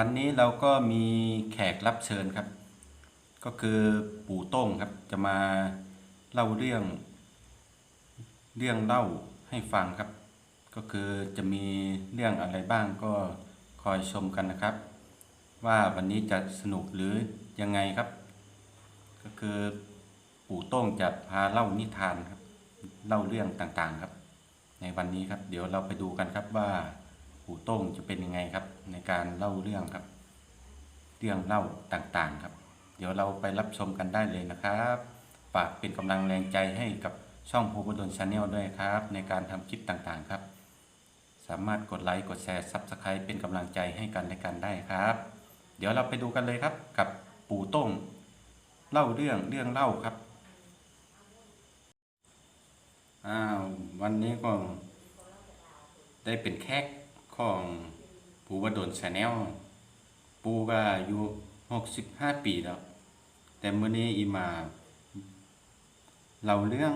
วันนี้เราก็มีแขกรับเชิญครับ ก็คือปู่โต้งครับ จะมาเล่าเรื่อง เรื่องเล่าให้ฟังครับ ก็คือจะมีเรื่องอะไรบ้างก็คอยชมกันนะครับ ว่าวันนี้จะสนุกหรือยังไงครับ ก็คือปู่โต้งจะพาเล่านิทานครับ เล่าเรื่องต่างๆครับ ในวันนี้ครับ เดี๋ยวเราไปดูกันครับว่า ปู่โต้งจะเป็นยังไงครับ ในการเล่าเรื่องครับ เรื่องเล่าต่างๆครับ เดี๋ยวเราไปรับชมกันได้เลยนะครับฝากเป็นกำลังแรงใจให้กับช่องภูบดลชาแนลด้วยครับ ในการทำคลิปต่างๆครับ สามารถกดไลค์กดแชร์ซับสไครป์เป็นกำลังใจให้กันและกันได้ครับ เดี๋ยวเราไปดูกันเลยครับ กับปู่โต้งเล่าเรื่องเรื่องเล่าครับอ้าววันนี้ก็ได้เป็นแขก ของปูวดลชาแนลปูก็อายุหกสิบห้าปีแล้ว แต่เมื่อนี้อีมาเล่าเรื่อง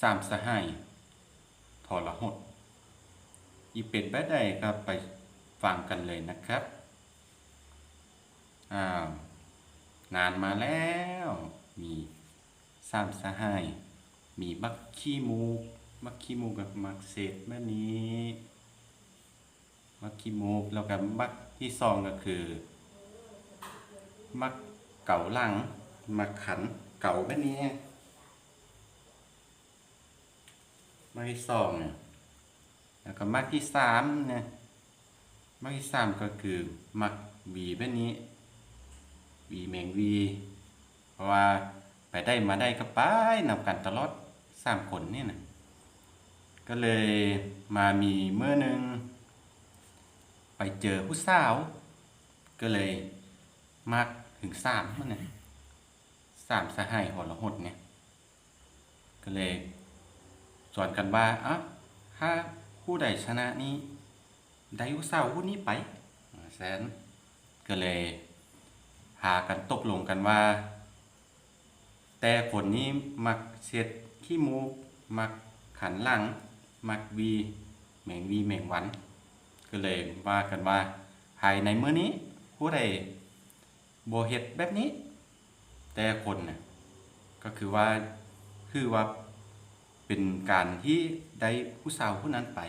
สามสหายทรหด อีเป็นไปได้ครับไปฟังกันเลยนะครับ อ้าว นานมาแล้ว มีสามสหาย มีบักขี้มูกบักขี้มูกกับมักเศษแม่นี้ มักขี้มูกแล้วกับมักที่สองก็คือ มักเก่าลังมักขันเก่าแม่นี้มักที่สองเนี่ยแล้วก็มักที่สามเนี่ยมักที่สามก็คือมักวีแม่นี้วีแมงวีเพราะว่าไปได้มาได้ก็ไปนำกันตลอดสามคนนี่นะก็เลยมามีเมื่อหนึ่ง ไปเจอผู้สาว ก็เลยมักถึงสามมันเนี่ยสามสหายหอละหดเนี่ย ก็เลยสอนกันว่าอะถ้าผู้ใดชนะนี้ได้ผู้สาวผู้นี้ไปแสนก็เลยพากันตกลงกันว่า แต่คนนี้มักเช็ดขี้มูกมักขันหลัง มักวีแมงวีแมงวัน ก็เลยว่ากันว่า ภายในเมื้อนี้ผู้ใดบ่เฮ็ดแบบนี้ แต่คนน่ะก็คือว่าคือว่าเป็นการที่ได้ผู้สาวผู้นั้นไป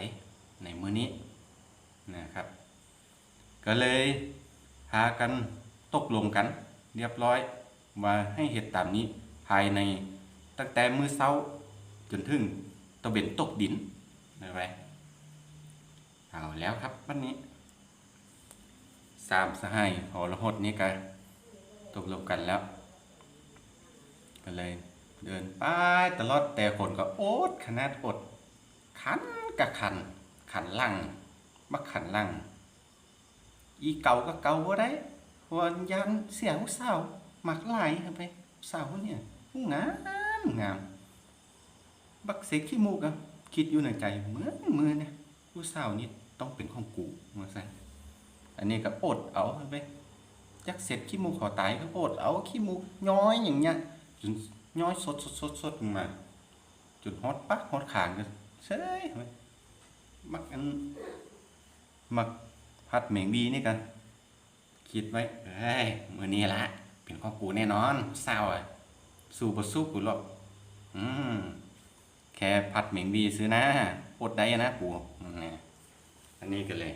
ในเมื้อนี้นะครับ ก็เลยพากันตกลงกัน เรียบร้อยว่าให้เหตุตามนี้ภายในตั้งแต่มือเช้าจนถึงตะเวนตกดินนะไป เอาแล้วครับวันนี้สามสหายหอระหดนี่ก็ตกลงกันแล้วก็เลยเดินไปตลอดแต่คนก็อดขนาดอด ขันกับขัน ขันลังบักขันลัง อีเก่าก็เก่าบ่าได้ว่ายันเสียผู้สาวมักหลายครับไปสาวเนี่ยงามงามบักเสกขี้มูกอะคิดอยู่ในใจเหมือนมือเนี่ยผู้สาวนี่ ต้องเป็นของกูมาใส่อันนี้ก็อดเอาไปจักเสร็จขี้มูกขอตายก็อดเอาขี้มูกย้อยอย่างเงี้ยจนย้อยสดสดสดสดมาจนฮอตปักฮอตขางกันเซ่ยมักอันมักพัดเหม่งบีนี่กันคิดไว้เอ้ยมือนี้ละเป็นของกูแน่นอนเศร้าอะสู้บ่สู้กูหรอกอืมแค่พัดเหม่งบีซื้อนะอดได้นะกูนี่อั นนี้ก็เลย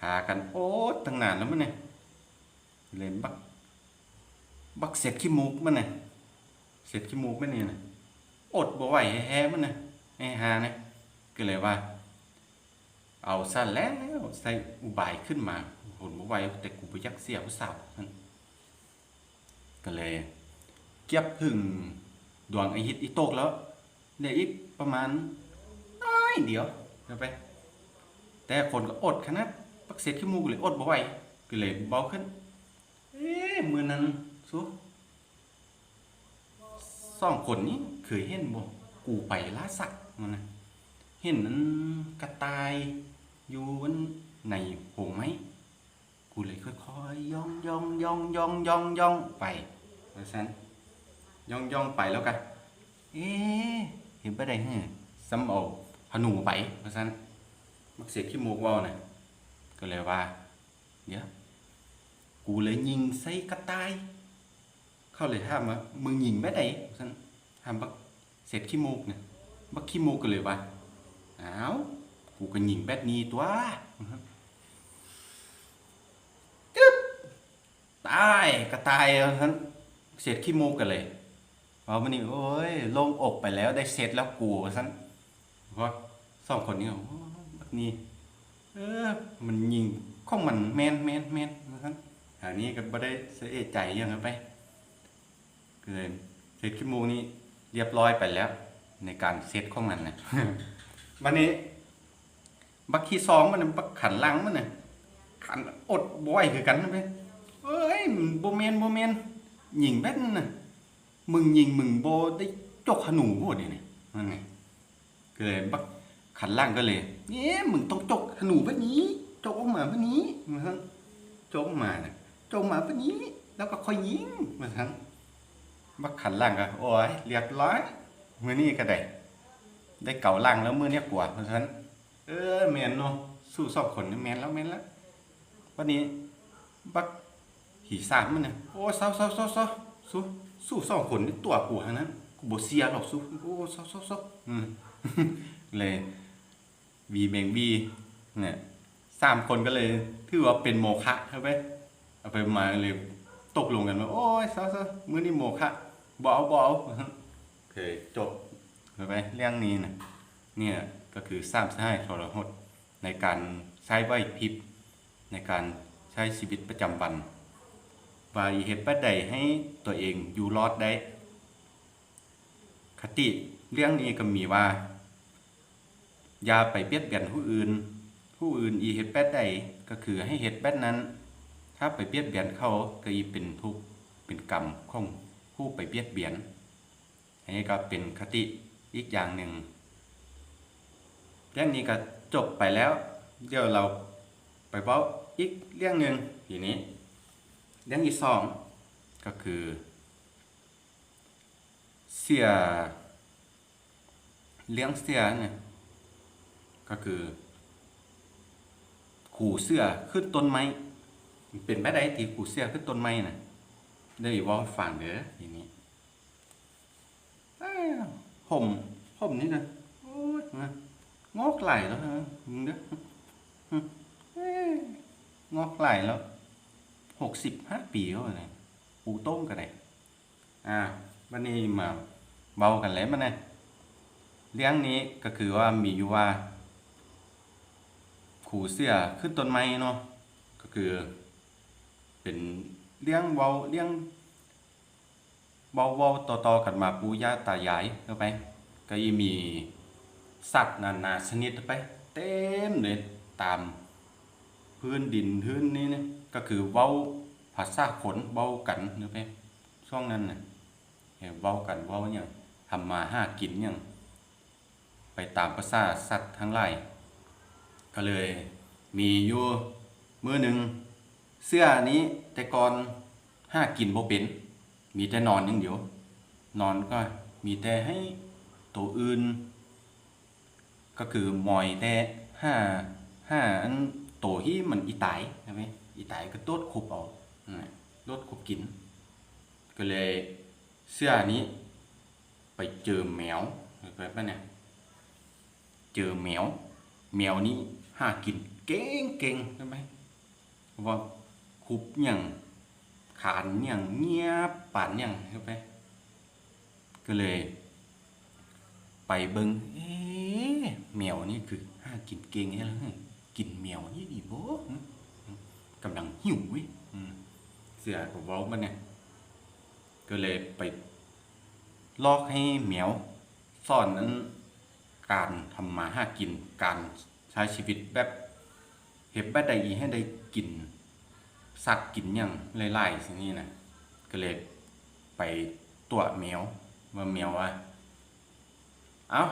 พากันโอ๊ตตั้งนานแล้วมันเนี่ยเลยบัก บักเสร็จขี้มูกมันเนี่ยเสร็จขี้มูกมันนี่นะอดบ่ไหวแฮ่มันเนี่ยไอ้หาเนี่ยก็เลยว่า เอาสั้นแล้วใส่อุบายขึ้นมาหุ่นบ่ไหวแต่กูไปยักเสียผู้สาวนั่นก็เลยเก็บพึ่งดวงไอฮิตอีโตกแล้วเดี๋ยวอีกประมาณน้อยเดียวเดี๋ยวไป แต่คนก็อดขนาดปักเสร็จขี้มูกเลยอดบ่ไหวก็เลยเบาขึ้น เอ๊ะมือนั้นสุสองคนนี้เคยเห็นบ่กูไปล่าสักมันนะเห็นนั้นกระต่ายอยู่ในโพรงไม้กูเลยค่อยๆย่องย่องย่องย่องย่องย่องไปเพราะฉะนั้นย่องย่องไปแล้วกันเอ๊ะเห็นไปได้เหรอซ้ำเอาพนูไปเพราะฉะนั้น มักเสียขี้มูกว่าน่ะก็เลยว่าเดี๋ยวกูเลยยิงใส่กระต่าย เขาเลยถามว่ามึงยิงแม่ไหนฉันถามบักเศษขี้มูกเนี่ยบักขี้มูกก็เลยว่าอ้าวกูก็ยิงแบดนี้ตัวจึ๊บตายกระต่ายฉันเศษขี้มูกกันเลยพอมันนี่โอ้ยโล่งอกไปแล้วได้เสร็จแล้วกูฉันเพราะสองคนนี้โนี้เออ มันยิงของมันแมนแมนแมนนะครับหานี้ก็บ่ได้เสียใจอยังนั้นไปเกินเซตขี้มูกนี้เรียบร้อยไปแล้ว ในการเซตของมันนะวันนี้ บักที่สองมันน่ะบักขันหลังมันน่ะขันอดบ่อยคือกันนะเว้ยเอ้ยบ่แม่นบ่แม่นยิงแบดนั่นน่ะมึงยิงมึงบ่ได้จกขนูบ่นี่นี่นั่นไงก็เลยบัก ขันล่างก็เลยเนี่ยมึงต้องจกธนูแบบนี้จกออกมาแบบนี้มาทั้งจกมาน่ะจกมาแบบนี้ แล้วก็ค่อยยิงมาทั้งบักขันล่างก็โอ้ยเรียบร้อยมือนี้ก็ได้ได้เก่าล่างแล้วมือเนี้ยกว่าเพราะฉะนั้น เออแมนเนาะสู้สอบคนนี่แมนแล้วแมนแล้ววันนี้บักหีสามมันเนี่ยโอ้เศร้าเศร้าเศร้าเศร้าสู้สู้สองคนนี่ตัวกูทั้งนั้นกูบเสียหรอกสู้โอ้เศร้าเศร้าเศร้าอืมเลย บีเบงบีเนี่ยสามคนก็เลยถือว่าเป็นโมฆะใช่ไหมเอาไปมาเลยตกลงกันว่าโอ้ยเศร้าๆมื้อนี้โมฆะบเอาบเอาเคจบใช่ไหมเรื่องนี้นะเนี่ยก็คือสร้างให้ทรหดในการใช้ไหวพริบในการใช้ชีวิตประจำวันว่าเหตุปัจใดให้ตัวเองอยู่รอดได้ คติเรื่องนี้ก็มีว่า อย่าไปเบียดเบียนผู้อื่น ผู้อื่นอีเฮ็ดแบดใดก็คือให้เฮ็ดแบดนั้น ถ้าไปเบียดเบียนเขาก็อีเป็นทุกข์เป็นกรรมของผู้ไปเบียดเบียนอันนี้ก็เป็นคติอีกอย่างหนึ่งเรื่องนี้ก็จบไปแล้ว เดี๋ยวเราไปเว้าอีกเรื่องหนึ่งทีนี้ เรื่องที่สองก็คือ เสียเลี้ยงเสียเนี่ย ก็คือ ขู่เสื้อขึ้นต้นไม้เป็นไปได้ที่ขู่เสื้อขึ้นต้นไม้น่ะได้ว่าให้ฟังเด้อทีนี้อ้าวผมผมนี่นะโอ้ยมางอกไหลแล้วฮะมึงเด้องอกไหลแล้วหกสิบห้าปีแล้วเนี่ยปูต้มกันเลยอ่าวันนี้มาเบากันแล้วมันนะเรื่องนี้ก็คือว่ามีอยู่ว่า ขู่เสื้อขึ้นต้นไม้เนาะก็คือ เป็นเลี้ยงเว้าเลี้ยงเว้าเว้าต่อต่อๆกันมาปู่ย่าตายายเข้าไป ก็ยังมีสัตว์นานาชนิดเข้าไปเต็มเลยตามพื้นดินพื้นนี้นะก็คือเว้าภาษาคนเว้ากันเข้าไปช่วงนั้นน่ะเห็นเว้ากันเว้าอย่างทำมาห้ากินอย่างไปตามภาษาสัตว์ทั้งหลาย ก็เลย มีอยู่มือหนึ่งเสื้อนี้แต่ก่อนห้ากินบ่เป็น มีแต่นอนอย่างเดียว นอนก็มีแต่ให้ตัวอื่น ก็คือมอยแต่ห้าห้าอันตัวที่มันอีตายใช่ไหมอีตายก็โดขบเอานั่นแหลดขบกิน ก็เลยเสื้อนี้ ไปเจอแมวเห็นไหมเนี่ย เจอแมว แมวนี้ หากินเก่งเก่งใช่ไหมว่าคุบอย่างขานอย่างเงียบป่านอย่างใช่ไหมก็เลย ไปเบิงเอ๊ะแมวนี่คือหากินเก่งใช่ไหมกินแมวนี่ดีบ่กำลังหิวเว้ยเสือกับเว้ามันเนี่ยก็เลยไปลอกให้แมวสอนนั้นการทำมาหากินการ ใช้ชีวิตแบบเห็บแบบใดให้ได้กิน สัตว์กินอย่างไล่ๆสินี่นะก็เลยไปตัวแมวว่าแมวว่าเอา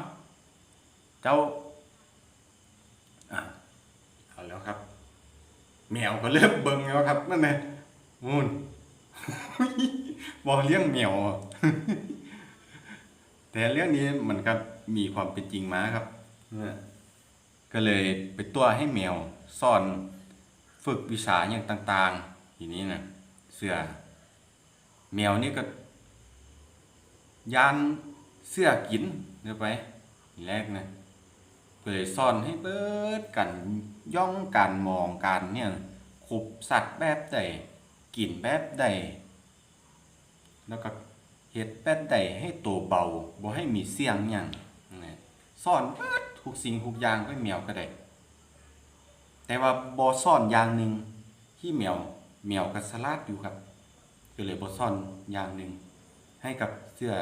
เจ้าอะเอาแล้วครับ แมวก็เริ่มเบิ่งแล้วครับนั่นไงมูนบอกเลี้ยงแมวแต่เรื่องนี้มันก็มีความเป็นจริงมาครับนี่ ก็เลยไปตัวให้แมวซ่อนฝึกวิชาอย่างต่างๆทีนี้นะเสือแมวนี่ก็ยานเสื้อกินเดี๋ยวไปทีแรกนะก็เลยสอนให้เบิดกันย่องการมองการเนี่ยขุบสัตว์แบบใดกินแบบใดแล้วก็เฮ็ดแบบใดให้ตัวเบาบ่ให้มีเสียงหยังนะสอนเบิด ทุกสิ่งทุกอย่างไปแมวก็ได้ แต่ว่าบอซ่อนอย่างหนึ่งที่แมวแมวกับสลัดอยู่ครับก็เลยบอซ่อนอย่างหนึ่งให้กับเสื้อ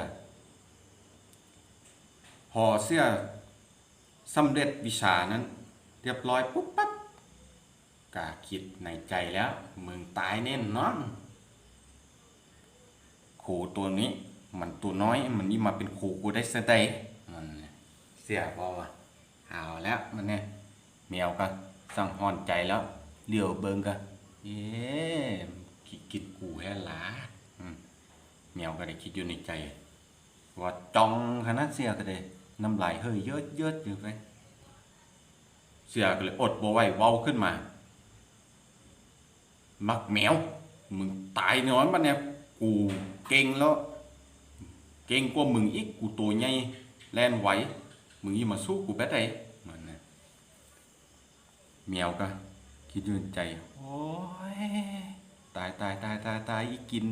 พอเสื้อสำเร็จวิชานั้น เรียบร้อยปุ๊บปั๊บกาคิดในใจแล้วมึงตายแน่นอนครูตัวนี้ มันตัวน้อย มันนี่มาเป็นครูกูได้เสยดมันเสียบอกว่า เอาแล้วมันเนี่ยแมวก็สั่งหอนใจแล้วเลียวเบิงก็เอ๊ะคิดกิดกูแฮ่หลาแมวก็ได้คิดอยู่ในใจ ว่าจ้องขนาดเสียก็ได้น้ำลายเฮ้ยเยอะเยอะอยู่ไปเสียก็เลยอดบ่ไหวเว้าขึ้นมา มักแมวมึงตายนอนปะเนี่ยกูเก่งแล้ว เก่งกว่ามึงอีกกูตัวใหญ่แลนไหว มึงยี่มาสู้กูแบบไหนมันนะแมวก็คิดอยู่ในใจ โอ้ยตายตายตายตายตายอีกิน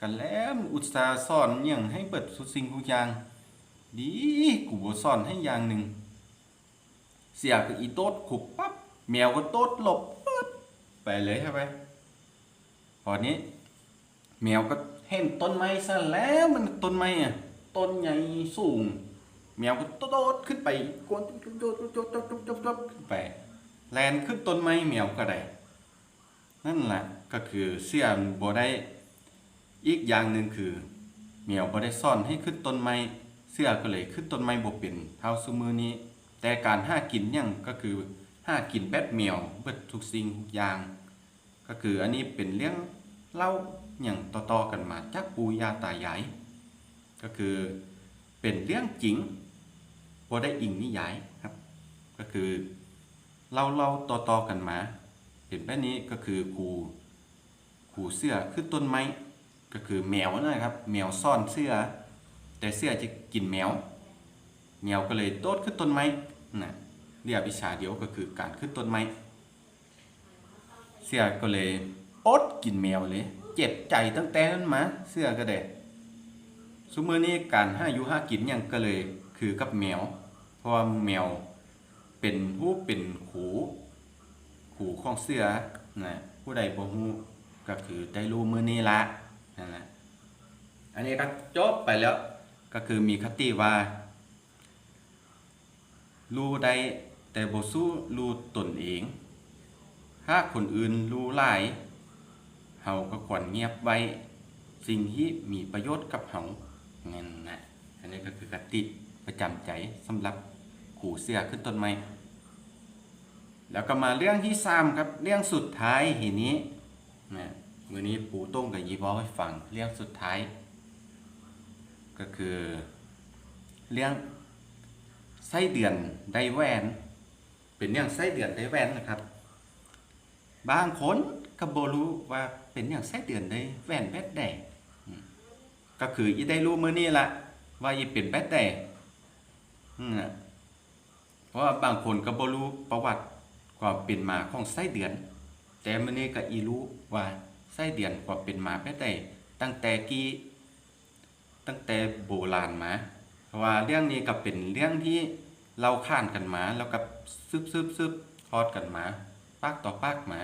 กันแล้วมันอุตส่าห์สอนอย่างให้เปิดสุดสิ่งทุกอย่าง ดีกูบ่สอนให้อย่างหนึ่ง เสียก็อีโต๊ดขุบปั๊บแมวก็โต๊ดหลบปึ๊บไปเลยใช่ไหมพอนี้ แมวก็เห็นต้นไม้ซะแล้วมันต้นไม้อะต้นใหญ่สูง แมวก็โต๊ดขึ้นไปกวนจุ๊บจุ๊ดโจ๊ดโจ๊ดจุ๊บจุ๊บขึ้นไปแลนขึ้นต้นไม้แมวก็ได้นั่นแหละก็คือเสียนบ่ได้อีกอย่างหนึ่งคือแมียวบ่ได้ซ่อนให้ขึ้นต้นไม้เสื้อก็เลยขึ้นต้นไม้บ่เป็นเท่าซุมือนี้ แต่การห้ากินยังก็คือห้ากินแบดเหมวเบิดทุกสิ่งทุกอย่าง ก็คืออันนี้เป็นเรื่องเล่าอย่างต่อๆกันมาจากปูยาตายายก็คือเป็นเรื่องจริง บ่ได้อิงนิยายครับ ก็คือเล่าเล่าต่อๆกันมาเป็นแบบนี้ก็คือครูครูเสื้อคือต้นไม้ก็คือแมวนะครับ แมวซ่อนเสื้อ แต่เสื้อจะกินแมวแมวก็เลยโดดขึ้นต้นไม้นะเรียกวิชาเดียวก็คือการขึ้นต้นไม้เสื้อก็เลยอดกินแมวเลย เจ็บใจตั้งแต่นั้นมาเสื้อก็ได้สมมือนี้การห้าอยู่ห้ากินอย่างก็เลยคือกับแมว ราะว่าแมวเป็นผู้เป็นขูขูของเสื้อนะผู้ใดบ่ฮู้ก็คือได้รู้มือนี้ละนั่นแหละอันนี้ก็จบไปแล้วก็คือมีคติว่ารู้ได้แต่บ่สู้รู้ตนเองถ้าคนอื่นรู้หลายเฮาก็ควรเงียบไว้ สิ่งที่มีประโยชน์กับเฮานั่นนะอันนี้ก็คือคติประจำใจสำหรับ ขู่เสื้อขึ้นต้นไม้แล้วก็มาเรื่องที่สามครับเรื่องสุดท้ายทีนี้นะมื้อนี้ปู่ต้งกับยีบอให้ฟังเรื่องสุดท้าย ก็คือ เรื่องไส้เดือนได้แหวนเป็นเรื่องไส้เดือนได้แหวนนะครับบางคนก็บรู้ว่าเป็นอย่างไส้เดือนได้แหวนแบดแดงก็คืออีได้รู้เมื้อนี้ละว่าอีเป็นแบดแดงอืม ราะว่าบางคนก็บ่รู้ประวัติความเป็นมาของไส้เดือน แต่มื้อนี้ก็อีรู้ว่าไส้เดือนความเป็นมาแบดแดงตั้งแต่กี่ตั้งแต่โบราณมาเพราะว่าเรื่องนี้ก็เป็นเรื่องที่เราข้านกันมาแล้วก็ซึบซึบซึบทอดกันมาปากต่อปากมา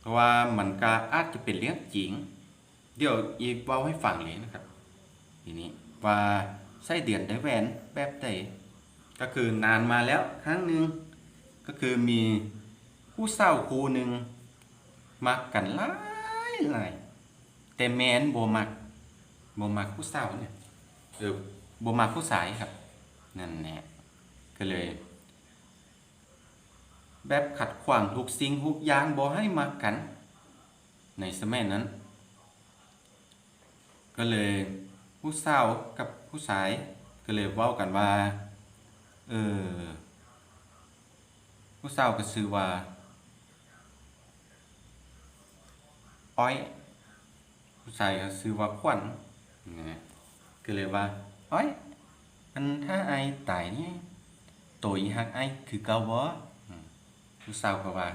เพราะว่ามันก็อาจจะเป็นเรื่องจริง เดี๋ยวอีกเว้าให้ฟังเลยนะครับ ทีนี้ว่าไส้เดือนได้แหวนแบบใด ก็คือนานมาแล้วครั้งหนึ่งก็คือมีผู้เศร้าครูหนึ่งมักกันหลายหลายแต่แมนโบมักบ่มักผู้เศร้าเนี่ยเออโบมักผู้สายครับนั่นแหละก็เลย แบบขัดขวางทุกสิ่งทุกอย่างบ่ให้มากัน ในสมัยนั้น ก็เลยผู้สากับผู้ชายก็เลยเว้ากันว่า เออผู้สาวก็ชื่อว่า อ้อยผู้ชายก็ซื้อว่าขวัญนะก็เลยว่า อ้อยอันถ้าไอายตายนี่ตัวอีฮักไอายคือเกาบ่ผู้สาวก็ว่า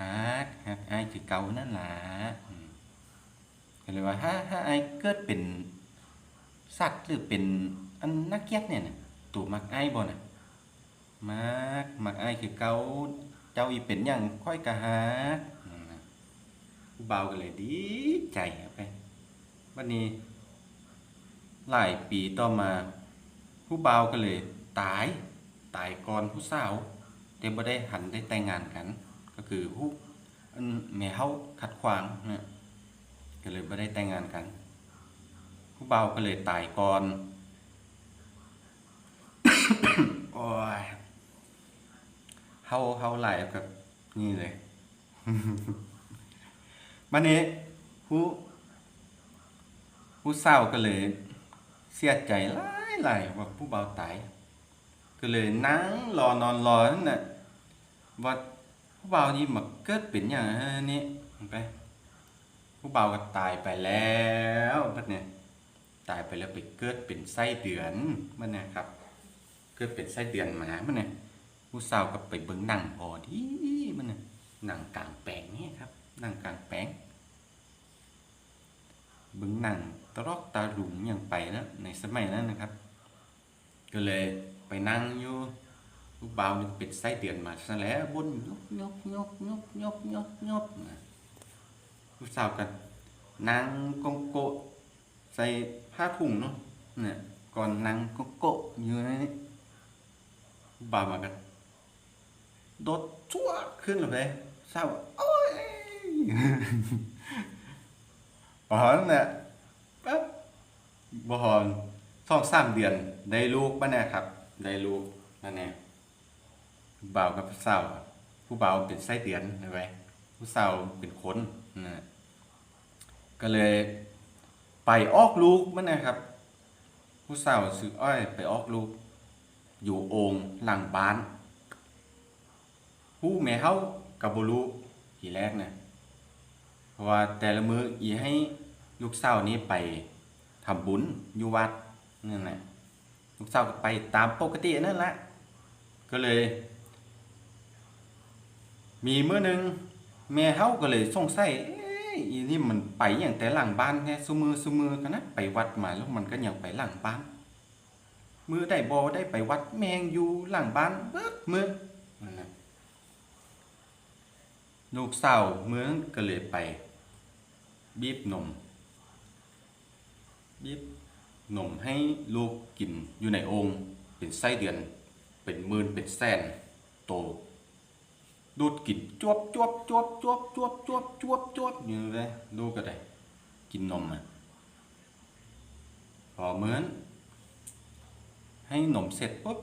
ฮักฮักไอายคือเกานั่นล่ะก็เลยว่าถ้าถ้าไอายเกิดเป็นสัตว์หรือเป็นอันนักเกียรติเนี่ยตัวมักไอายบ่น่ะ มักมักไอายคือเกาเจ้าอีเป็นหยังค่อยกะฮักอืมนะผู้บ่าวก็เลยดีใจไปวันนี้ หลายปีต่อมาผู้เบาวก็เลย ตาย ตายก่อนผู้สาวแต่บ่ได้หันได้แต่งงานกัน ก็คือผู้แม่เฮาขัดขวางนะก็เลยบ่ได้แต่งงานกัน ผู้เบาก็เลยตายก่อนโอ้ย เฮาเฮาหลกับนี่เลยวันนี้ผู้ผู้เศร้าก็เลย เสียใจหลายหลายว่าผู้เบาตายก็เลยนั่งรอนอนรอนั่นน่ะว่าผู้เบานี่มาเกิดเป็นอย่างนี้ไปผู้เบาก็ตายไปแล้วบัดเนี่ยตายไปแล้วไปเกิดเป็นไส้เดือนมันเนี่ยครับ เกิดเป็นไส้เดือนหมามันเนี่ย ผู้สาวก็ไปเบิ่งหนังพอดีมันเนี่ยหนังกลางแปลงนี่ครับหนังกลางแปลงเบึงหนังตรอกตาหลุงอย่างไปนะในสมัยนั้นนะครับ ก็เลยไปนั่งอยู่ลูกบ่าวมันเป็นไส้เดือนมาซะแล้วบนยกยกยกยกยกยกยกนะลูกสาวกันนั่งกงโกะใส่ผ้าถุงเนาะเนี่ยก่อนนั่งกงโกะอยู่นนี้ลูกบ่าวมากัน โดดชั่วขึ้นเลยเศร้าโอ้ยบ่หอลเนี่ยปั๊บบ่หอลสองสามเดือน ได้ลูกบ้าเนี่ยครับ ได้ลูกบ้าเนี่ยผู้บ่าวกับผู้สาวผู้บ่าวเป็นไส้เดือนใช่ไหมผู้สาวเป็นคนนะก็เลยไปออกลูกบ้าเนี่ยครับ ผู้สาวซื้ออ้อยไปออกลูก อยู่โองหลังบ้าน ผู้แม่เฮากับบลูทีแรกนี่ยเพราะว่าแต่ละมืออีให้ลูกสาวนี้ไปทำบุญอยู่วัดนั่นแหละลูกสาวก็ไปตามปกตินั่นแหละก็เลย มีมื้อหนึงแม่เฮาก็เลยสงสัยอีนี่มันไปอย่างแต่หลังบ้านแท้ซุมือซุมือกันนะไปวัดมาแล้วมันก็ยังไปหลังบ้านมือได้บ่ได้ไปวัดแมงอยู่หลังบ้านเบิดมือนั่นแหละ ลูกสาวเมืองก็เลยไป บีบนม บีบนมให้ลูกกินอยู่ในองค์ เป็นไส้เดือน เป็นหมื่นเป็นแสนโตดูดกินจวบจวบจวบจวบจวบจวบจวบจวบอยู่เลยลูกก็ได้ กินนมอะพอเหมือน ให้นมเสร็จปุ๊บ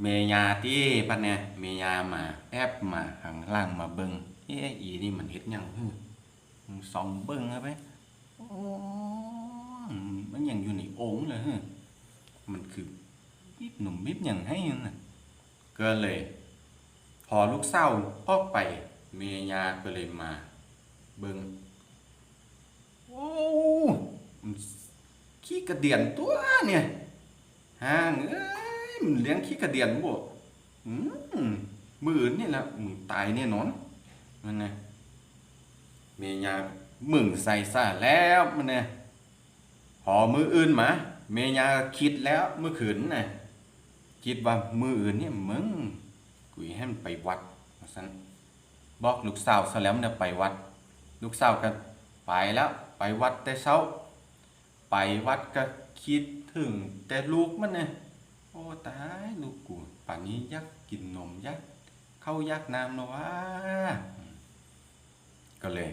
เมยาที่ปันเนี่ยเมยามาแอบมาข้างล่างมาเบิง เอ๊ะอีนี่มันเฮ็ดหยังฮึมึงส่องเบิงครับไปโอ้มันยังอยู่ในโอ่งเลยฮึมันคือมิบหนุ่มมิบหยังให้นั่นน่ะก็เลย พอลูกเศร้าออกไป เมียาก็เลยมา เบิงโอ้มันขี้กระเดียนตัวเนี่ยห่างเอ้ยมันเลี้ยงขี้กระเดียนบ่อืมมืออื่นนี่แหละมึงตายแน่นอน มันไงเมียามึงใส่ซะแล้วมันไงพอมืออื่นมาเมียาคิดแล้วเมื่อคืนน่ะคิดว่ามืออื่นเนี่ยมึงกุยให้มันไปวัดว่าซั่นบอกลูกสาวซะแล้วเนี่ยไปวัด ลูกสาวก็ไปแล้ว ไปวัดแต่เช้า ไปวัดก็คิดถึงแต่ลูกมันเนี่ยโอ้ตายลูกกูป่านนี้ยักกินนมยักเข้ายักน้ำนะวะ ก็เลย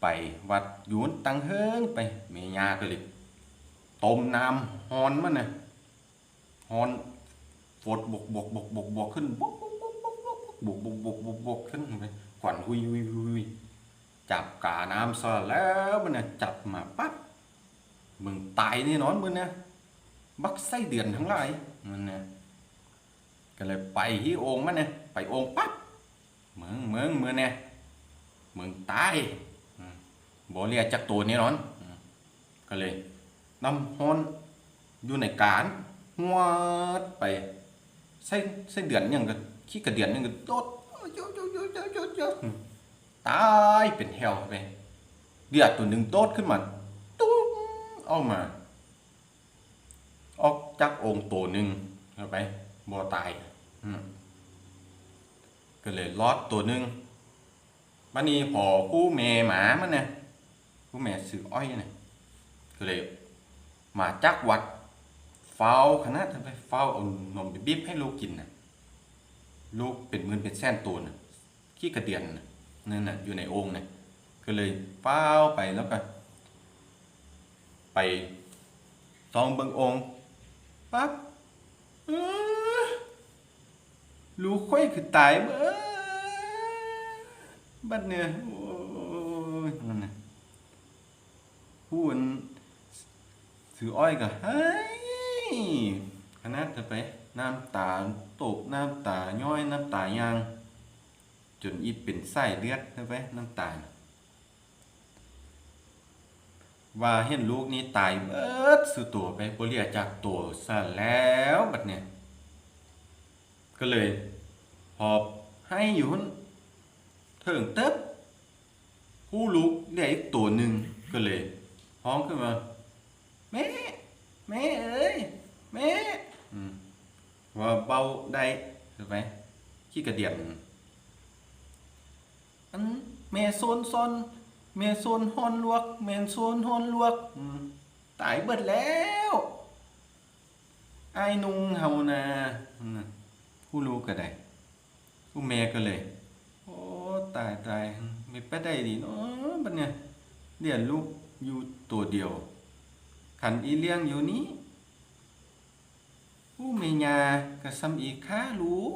ไปวัดยูนตังเฮิงไปเมียาก็เลยต้มน้ำฮอนมันน่ะฮอนฝดบกบกบกบกบกขึ้นบกบกบกบกบกบกบกบกบกบกขึ้นไปขวัญหุยหุยหุยจับกาน้ำซะแล้วมันน่ะจับมาปั๊บมึงตายแน่นอนมึงเนี่ยบักไส้เดือนทั้งหลายมันเนี่ยก็เลยไปที่องค์มันเนี่ยไปองค์ปั๊บเมืองเมืองเมือเนี่ย เมืองต้อืมบ่เรียกจักตัวน่นอนอืมก็เลยนำฮอนอยู่ในการงวดไปใส่ใส่เดือนยังก็ขี้กระเดือนยังก็โดดโยโยโยโยโยโยตายเป็นแถวไปเดือดตัวหนึ่งโดดขึ้นมาตุ้มออกมา ออกจากองค์ตัวหนึ่งไปบ่ตายก็เลยรอดตัวหนึ่ง บันนี้พอผู้แม่หมามันเนี่ยผู้แม่ซื้ออ้อยเนี่ยก็เลยมาจากวัดเฝ้าขนาดทำไปเฝ้าเอานมไปบีบให้ลูกกินน่ะลูกเป็นมื่นเป็นแสนตัวน่ะขี้กระเดียนน่ะนั่นน่ะอยู่ในโองค์น่ะก็เลยเฝ้าไปแล้วก็ไปซองเบิงองปั๊บลูกค่อยคือตายเบ้อ บัดเนี่ยโอ้ยนั่นน่ะพูดถืออ้อยก็เฮ้ยขนาดจะไปน้ำตาตกน้ำตาย้อยน้ำตายาง จนอีเป็นไส้เลือดใช่ไหมน้ำตาว่าเห็นลูกนี้ตายเบิดสู่ตัวไปบรียกจากตัวซะแล้วบัดเนี่ย ก็เลยพอให้อยู่หุ่น เถิงเติบผู้ลูกเรียกอีกตัวหนึ่งก็เลยห้องขึ้นมาแม่แม่เอ้ยแม่ว่าเบาได้ถูกไหมขี้กระเดียนอันแม่โซนซอนเมโซนฮอนลวกเมนโซนฮอนลวกตายเบิดแล้วไอ้นุ่งเฮานาผู้รู้ก็ได้ผู้แม่ก็เลย ตายตายไม่ไปได้ดีเนาะบัดเนี่ยเลี้ยงลูกอยู่ตัวเดียว ขันอีเลี้ยงอยู่นี้ผู้เมียาก็ซ้ำอีค้าลูก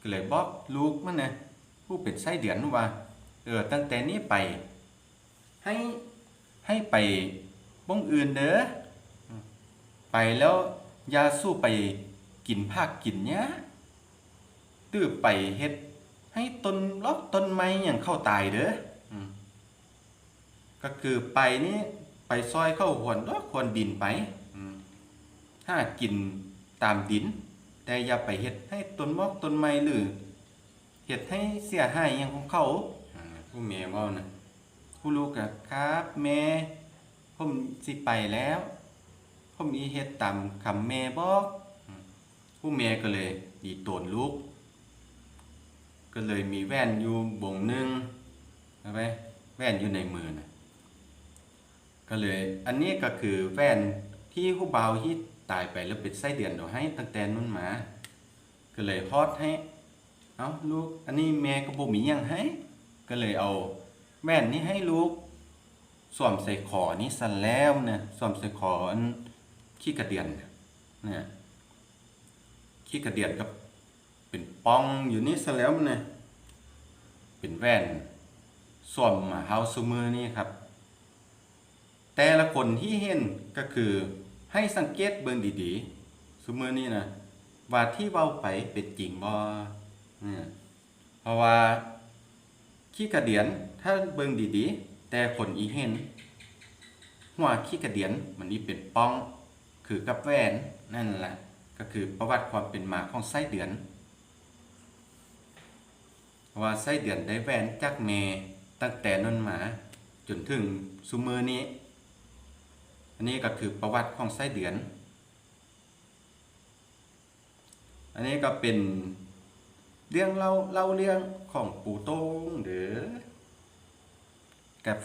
ก็เลยบอกลูกมันนะผู้เป็นไส้เดือนว่าเออตั้งแต่นี้ไป ให้ให้ไปบ้องอื่นเด้อไปแล้วยาสู้ไปกินภาคกินเนี้ยตื้อไปเฮ็ด ให้ต้นล็อกต้นไม้อย่างเข้าตายเด้อก็คือไปนี่ไปซอยเข้าหวนดอกควรดินไปถ้ากินตามดิน แต่อย่าไปเฮ็ดให้ต้นมอกต้นไม้หรือเฮ็ดให้เสียหายอย่างของเขาอ่าผู้แม่เว้านะผู้ลูกก็ครับแม่ผมสิไปแล้วผมอีเฮ็ดตามคำแม่บอกอืมผู้แม่ก็เลยดีโตนลูก ก็เลยมีแว่นอยู่บ่งหนึงใช่ไหมแว่นอยู่ในมือนะก็เลยอันนี้ก็คือแว่นที่ผู้เบาที่ตายไปแล้วเป็นไส้เดือนเดี๋ยวให้ตั้งแต่นู้นมา ก็เลยฮอดให้เอาลูกอันนี้แม่ก็บ่มียังให้ ก็เลยเอาแว่นนี้ให้ลูกสวมใส่คอนี่สั่นแล้วนะสวมใส่คออันขี้กระเดียนนะเนี่ยขี้กระเดียนกับ เป็นปองอยู่นี่ซะแล้วนะเป็นแว่นส่วมมาเฮาซุมือนี่ครับ แต่ละคนที่เห็นก็คือให้สังเกตเบิ่งดีๆซุมือนี่นะว่าที่เว้าไปเป็นจริงบ่เพราะว่าขี้กระเดียนถ้าเบิ่งดีๆ แต่ผลอีเห็นหัวขี้กระเดียนมันนี่เป็นป้อง คือกับแหวนนั่นแหละก็คือประวัติความเป็นมาของไส้เดือน ว่าไส้เดือนได้แหวนจากเมตั้งแต่นั้นมา จนถึงซุมือนี้ อันนี้ก็คือประวัติของไส้เดือน อันนี้ก็เป็นเรื่องเล่าเล่าเรื่องของปู่โต้งเด้อกับ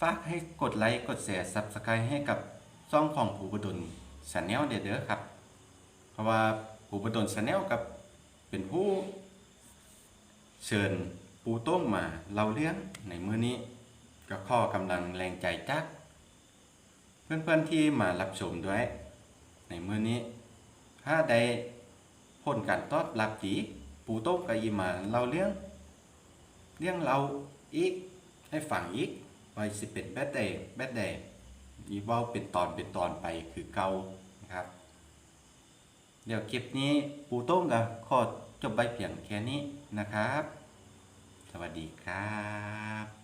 ฝากให้กดไลค์กดแชร์ซับสไครต์ให้กับช่องของปู่บดลชาแนลเด้อครับ เพราะว่าปู่บดลชาแนลกับเป็นผู้ เชิญปูโต้งมาเล่าเรื่องในมื้อนี้ก็ข้อกำลังแรงใจจากเพื่อนๆที่มารับชมด้วย ในมื้อนี้ ถ้าได้ผลการตอบรับดีปูโต้งก็ยิมาเล่าเรื่องเรื่องเราอีกให้ฟังอีกไวสิเป็นแบดเดย์แบดเดย์อีเว่าเป็นตอนเป็นตอนไปคือเก่านะครับ เดี๋ยวคลิปนี้ปูโต้งก็ขอจบไปเพียงแค่นี้นะครับ วัสดีครับ